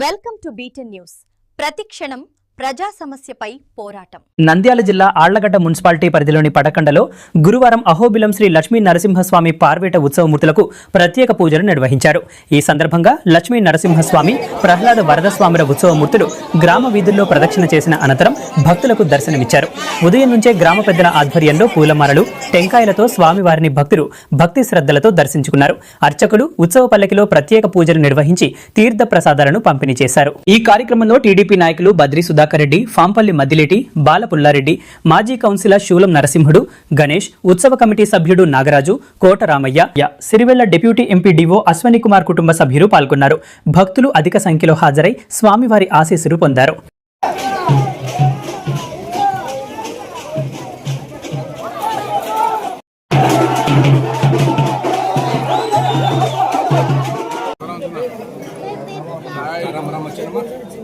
Welcome to beaten news ప్రతి క్షణం ప్రజా సమస్యపై పోరాటం. నంద్యాల జిల్లా ఆళ్ళగడ్డ మున్సిపాలిటీ పరిధిలోని పడకండలో గురువారం అహోబిలం శ్రీ లక్ష్మీ నరసింహస్వామి పార్వేట ఉత్సవమూర్తులకు ప్రత్యేక పూజలు నిర్వహించారు. ఈ సందర్భంగా లక్ష్మీ నరసింహస్వామి ప్రహ్లాద వరదస్వాముల ఉత్సవమూర్తులు గ్రామ వీధుల్లో ప్రదక్షిణ చేసిన అనంతరం భక్తులకు దర్శనమిచ్చారు. ఉదయం నుంచే గ్రామ పెద్దల ఆధ్వర్యంలో పూలమాలలు టెంకాయలతో స్వామివారిని భక్తులు భక్తి శ్రద్ధలతో దర్శించుకున్నారు. అర్చకులు ఉత్సవ పల్లకిలో ప్రత్యేక పూజలు నిర్వహించి తీర్థ ప్రసాదాలను పంపిణీ చేశారు. ఈ కార్యక్రమంలో టీడీపీ నాయకులు బద్రి సుధాకర్ రెడ్డి ఫాంపల్లి మద్దిలేటి బాలపుల్లారెడ్డి మాజీ కౌన్సిలర్ శూలం నరసింహుడు గణేష్ ఉత్సవ కమిటీ సభ్యుడు నాగరాజు కోట రామయ్య సిరివెల్ల డిప్యూటీ ఎంపీ డివో అశ్వని కుమార్ కుటుంబ సభ్యులు పాల్గొన్నారు భక్తులు అధిక సంఖ్యలో హాజరై స్వామివారి ఆశీస్సులు పొందారు రామ పూరామన్నా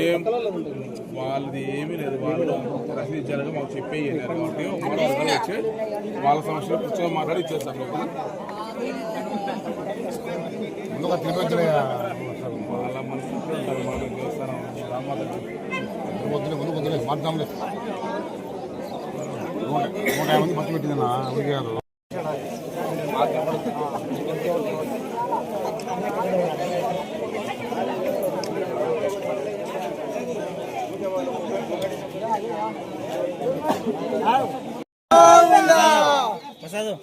ఏం వాళ్ళది ఏమీ లేదు. వాళ్ళు రసీదు ఇచ్చారని మాకు చెప్పే కాబట్టి వచ్చి వాళ్ళ సమస్యలు కూర్చొని మాట్లాడి ఇచ్చేస్తాం వాళ్ళ మనుషులు ఉంటారు మన దేవస్థానం వద్దులే ముందు వద్దులే మాట్లాడలే నూట యాభై మంది పెట్టిందన్నా pasado.